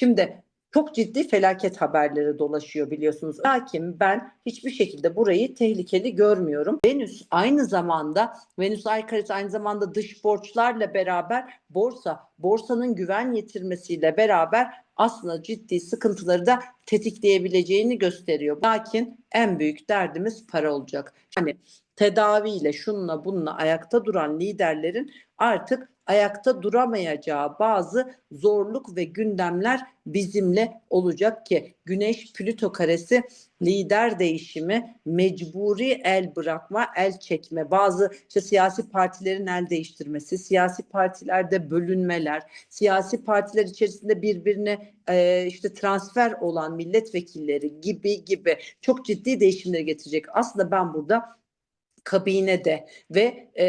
Şimdi çok ciddi felaket haberleri dolaşıyor biliyorsunuz. Lakin ben hiçbir şekilde burayı tehlikeli görmüyorum. Venüs aynı zamanda Venüs ay karesi aynı zamanda dış borçlarla beraber borsa, borsanın güven yitirmesiyle beraber aslında ciddi sıkıntıları da tetikleyebileceğini gösteriyor. Lakin en büyük derdimiz para olacak. Hani tedaviyle şununla bununla ayakta duran liderlerin artık ayakta duramayacağı bazı zorluk ve gündemler bizimle olacak ki Güneş Plüto karesi lider değişimi, mecburi el bırakma, el çekme, bazı işte siyasi partilerin el değiştirmesi, siyasi partilerde bölünmeler, siyasi partiler içerisinde birbirine e, işte transfer olan milletvekilleri gibi gibi çok ciddi değişimleri getirecek. Aslında ben burada kabinede ve e,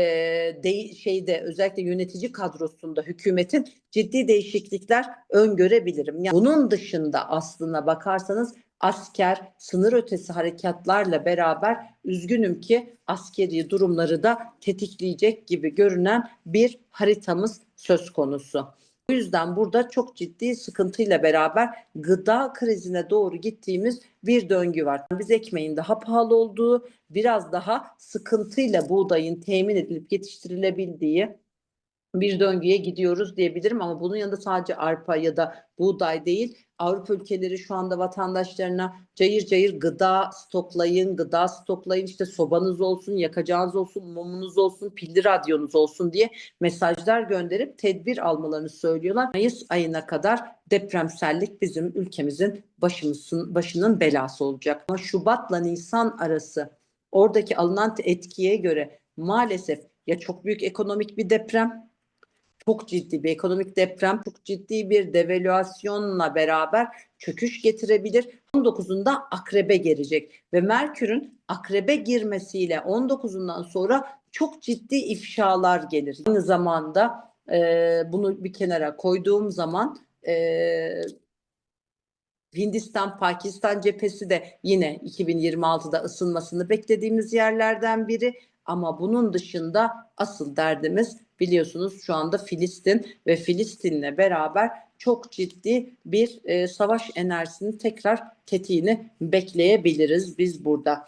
de, şeyde özellikle yönetici kadrosunda hükümetin ciddi değişiklikler öngörebilirim. Yani bunun dışında aslına bakarsanız asker sınır ötesi harekatlarla beraber üzgünüm ki askeri durumları da tetikleyecek gibi görünen bir haritamız söz konusu. O yüzden burada çok ciddi sıkıntıyla beraber gıda krizine doğru gittiğimiz bir döngü var. Biz ekmeğin daha pahalı olduğu, biraz daha sıkıntıyla buğdayın temin edilip yetiştirilebildiği bir döngüye gidiyoruz diyebilirim ama bunun yanında sadece arpa ya da buğday değil Avrupa ülkeleri şu anda vatandaşlarına cayır cayır gıda stoklayın, gıda stoklayın işte sobanız olsun, yakacağınız olsun, mumunuz olsun, pilli radyonuz olsun diye mesajlar gönderip tedbir almalarını söylüyorlar. Mayıs ayına kadar depremsellik bizim ülkemizin başımızın, başının belası olacak. Ama Şubat'la Nisan arası oradaki alınan etkiye göre maalesef ya çok büyük ekonomik bir deprem çok ciddi bir ekonomik deprem, çok ciddi bir devalüasyonla beraber çöküş getirebilir. 19'unda akrebe girecek ve Merkür'ün akrebe girmesiyle 19'undan sonra çok ciddi ifşalar gelir. Aynı zamanda e, bunu bir kenara koyduğum zaman e, Hindistan, Pakistan cephesi de yine 2026'da ısınmasını beklediğimiz yerlerden biri. Ama bunun dışında asıl derdimiz biliyorsunuz şu anda Filistin ve Filistin'le beraber çok ciddi bir e, savaş enerjisini tekrar tetiğini bekleyebiliriz biz burada.